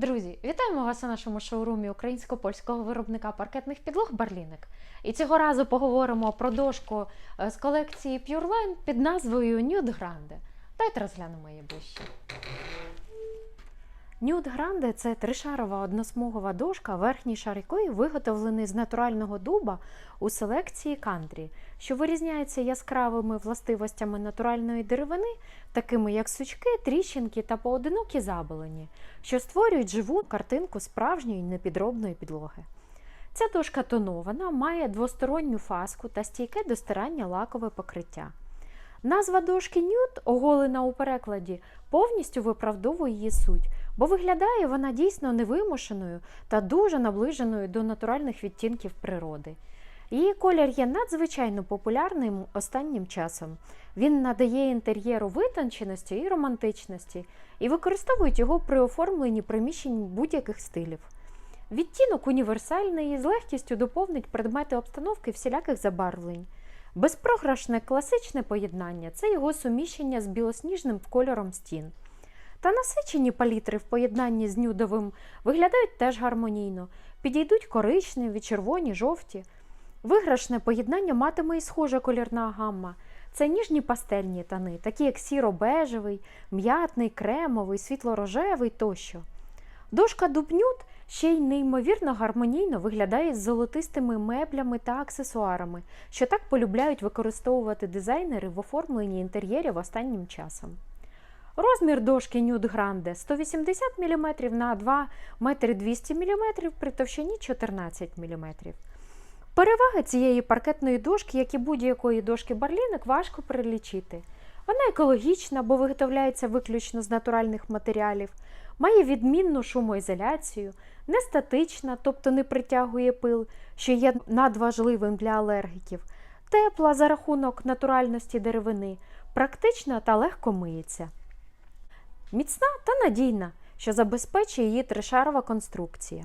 Друзі, вітаємо вас у нашому шоурумі українсько-польського виробника паркетних підлог Барліник. І цього разу поговоримо про дошку е, з колекції Pureline під назвою Nude Grande. Давайте розглянемо її ближче. Nude Grande – це тришарова односмугова дошка, верхній шар якої виготовлений з натурального дуба у селекції кантрі, що вирізняється яскравими властивостями натуральної деревини, такими як сучки, тріщинки та поодинокі заболені, що створюють живу картинку справжньої непідробної підлоги. Ця дошка тонована, має двосторонню фаску та стійке до стирання лакове покриття. Назва дошки нюд, оголена у перекладі, повністю виправдовує її суть, бо виглядає вона дійсно невимушеною та дуже наближеною до натуральних відтінків природи. Її колір є надзвичайно популярним останнім часом. Він надає інтер'єру витонченості і романтичності і використовують його при оформленні приміщень будь-яких стилів. Відтінок універсальний і з легкістю доповнить предмети обстановки всіляких забарвлень. Безпрограшне класичне поєднання це його суміщення з білосніжним кольором стін. Та насичені палітри в поєднанні з нюдовим виглядають теж гармонійно, підійдуть коричневі, червоні, жовті. Виграшне поєднання матиме і схожа колірна гамма. Це ніжні пастельні тони, такі як сіро-бежевий, м'ятний, кремовий, світло-рожевий тощо. Дошка дубнют ще й неймовірно гармонійно виглядає з золотистими меблями та аксесуарами, що так полюбляють використовувати дизайнери в оформленні інтер'єрів останнім часом. Розмір дошки Nude Grande 180 мм на 2 метри 200 мм при товщині 14 мм. Переваги цієї паркетної дошки, як і будь-якої дошки барлінок, важко перелічити. Вона екологічна, бо виготовляється виключно з натуральних матеріалів, має відмінну шумоізоляцію, не статична, тобто не притягує пил, що є надважливим для алергіків, тепла за рахунок натуральності деревини, практична та легко миється. Міцна та надійна, що забезпечує її тришарова конструкція.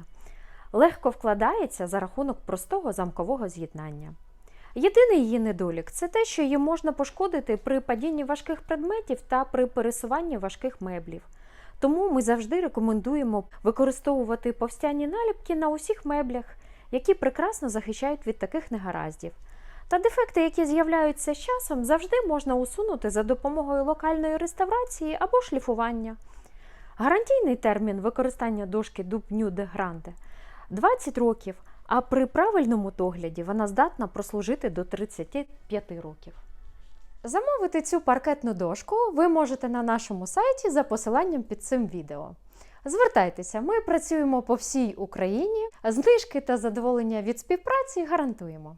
Легко вкладається за рахунок простого замкового з'єднання. Єдиний її недолік це те, що її можна пошкодити при падінні важких предметів та при пересуванні важких меблів. Тому ми завжди рекомендуємо використовувати повстяні наліпки на усіх меблях, які прекрасно захищають від таких негараздів. Та дефекти, які з'являються з часом, завжди можна усунути за допомогою локальної реставрації або шліфування. Гарантійний термін використання дошки Дуб Нюде Гранде 20 років, а при правильному догляді вона здатна прослужити до 35 років. Замовити цю паркетну дошку ви можете на нашому сайті за посиланням під цим відео. Звертайтеся, ми працюємо по всій Україні, знижки та задоволення від співпраці гарантуємо.